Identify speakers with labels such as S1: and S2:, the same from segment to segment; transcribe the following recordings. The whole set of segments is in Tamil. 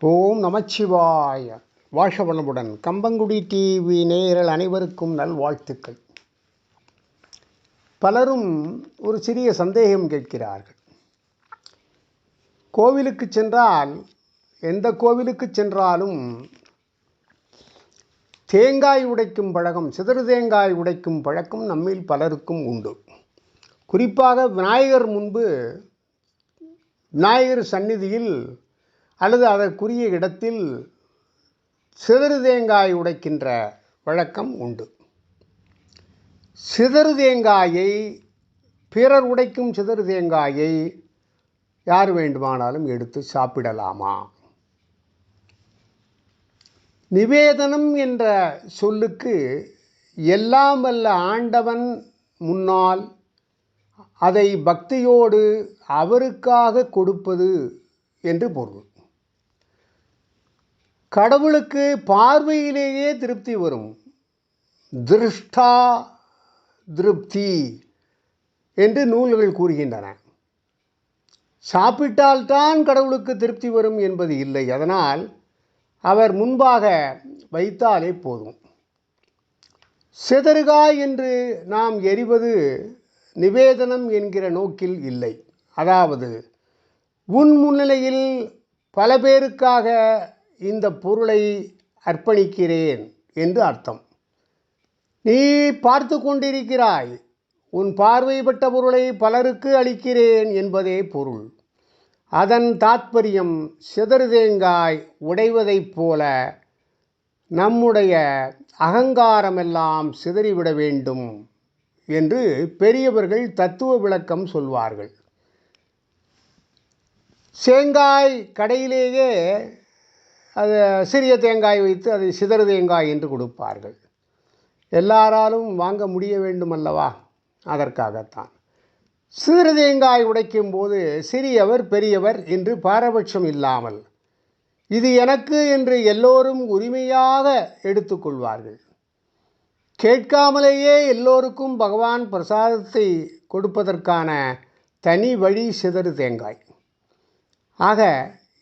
S1: ஓம் நமச்சிவாய. வாழ்க வளமுடன். கம்பங்குடி டிவி நேயர்கள் அனைவருக்கும் நல்வாழ்த்துக்கள். பலரும் ஒரு சிறிய சந்தேகம் கேட்கிறார்கள். கோவிலுக்கு சென்றால் எந்த கோவிலுக்கு சென்றாலும் தேங்காய் உடைக்கும் பழக்கம் சிதறு தேங்காய் உடைக்கும் பழக்கம் நம்மில் பலருக்கும் உண்டு. குறிப்பாக விநாயகர் முன்பு விநாயகர் சந்நிதியில் அல்லது அதற்குரிய இடத்தில் சிதறு தேங்காய் உடைக்கின்ற வழக்கம் உண்டு. சிதறு தேங்காயை பிறர் உடைக்கும் சிதறு தேங்காயை யார் வேண்டுமானாலும் எடுத்து சாப்பிடலாமா? நிவேதனம் என்ற சொல்லுக்கு எல்லாம் வல்ல ஆண்டவன் முன்னால் அதை பக்தியோடு அவருக்காக கொடுப்பது என்று பொருள். கடவுளுக்கு பார்வையிலேயே திருப்தி வரும். திருஷ்டா திருப்தி என்று நூல்கள் கூறுகின்றன. சாப்பிட்டால்தான் கடவுளுக்கு திருப்தி வரும் என்பது இல்லை. அதனால் அவர் முன்பாக வைத்தாலே போதும். சிதறுகா என்று நாம் எரிவது நிவேதனம் என்கிற நோக்கில் இல்லை. அதாவது உன் முன்னிலையில் பல பேருக்காக இந்த பொருளை அர்ப்பணிக்கிறேன் என்று அர்த்தம். நீ பார்த்து கொண்டிருக்கிறாய் உன் பார்வைப்பட்ட பொருளை பலருக்கு அளிக்கிறேன் என்பதே பொருள். அதன் தாத்பரியம் சிதறு தேங்காய் உடைவதைப் போல நம்முடைய அகங்காரமெல்லாம் சிதறிவிட வேண்டும் என்று பெரியவர்கள் தத்துவ விளக்கம் சொல்வார்கள். தேங்காய் கடையிலேயே அது சிறிய தேங்காய் வைத்து அதை சிதறு தேங்காய் என்று கொடுப்பார்கள். எல்லாராலும் வாங்க முடிய வேண்டும் அல்லவா அதற்காகத்தான். சிறு தேங்காய் உடைக்கும் போது சிறியவர் பெரியவர் என்று பாரபட்சம் இல்லாமல் இது எனக்கு என்று எல்லோரும் உரிமையாக எடுத்துக்கொள்வார்கள் கேட்காமலேயே எல்லோருக்கும் பகவான் பிரசாதத்தை கொடுப்பதற்கான தனி வழி சிதறு தேங்காய். ஆக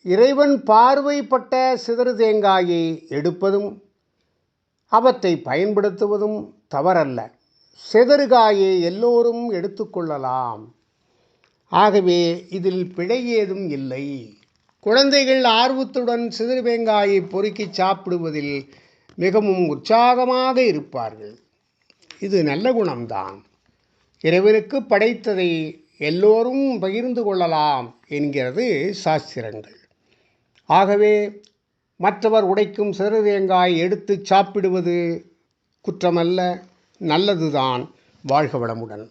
S1: இறைவன் பார்வைப்பட்ட சிதறு தேங்காயை எடுப்பதும் அவற்றை பயன்படுத்துவதும் தவறல்ல. சிதறுகாயை எல்லோரும் எடுத்துக்கொள்ளலாம் ஆகவே இதில் பிழை ஏதும் இல்லை. குழந்தைகள் ஆர்வத்துடன் சிதறு வெங்காயை பொறுக்கி சாப்பிடுவதில் மிகவும் உற்சாகமாக இருப்பார்கள். இது நல்ல குணம்தான். இறைவனுக்கு படைத்ததை எல்லோரும் பகிர்ந்து கொள்ளலாம் என்கிறது சாஸ்திரங்கள். ஆகவே மற்றவர் உடைக்கும் சிறு தேங்காய் எடுத்து சாப்பிடுவது குற்றமல்ல நல்லதுதான். வாழ்க வளமுடன்.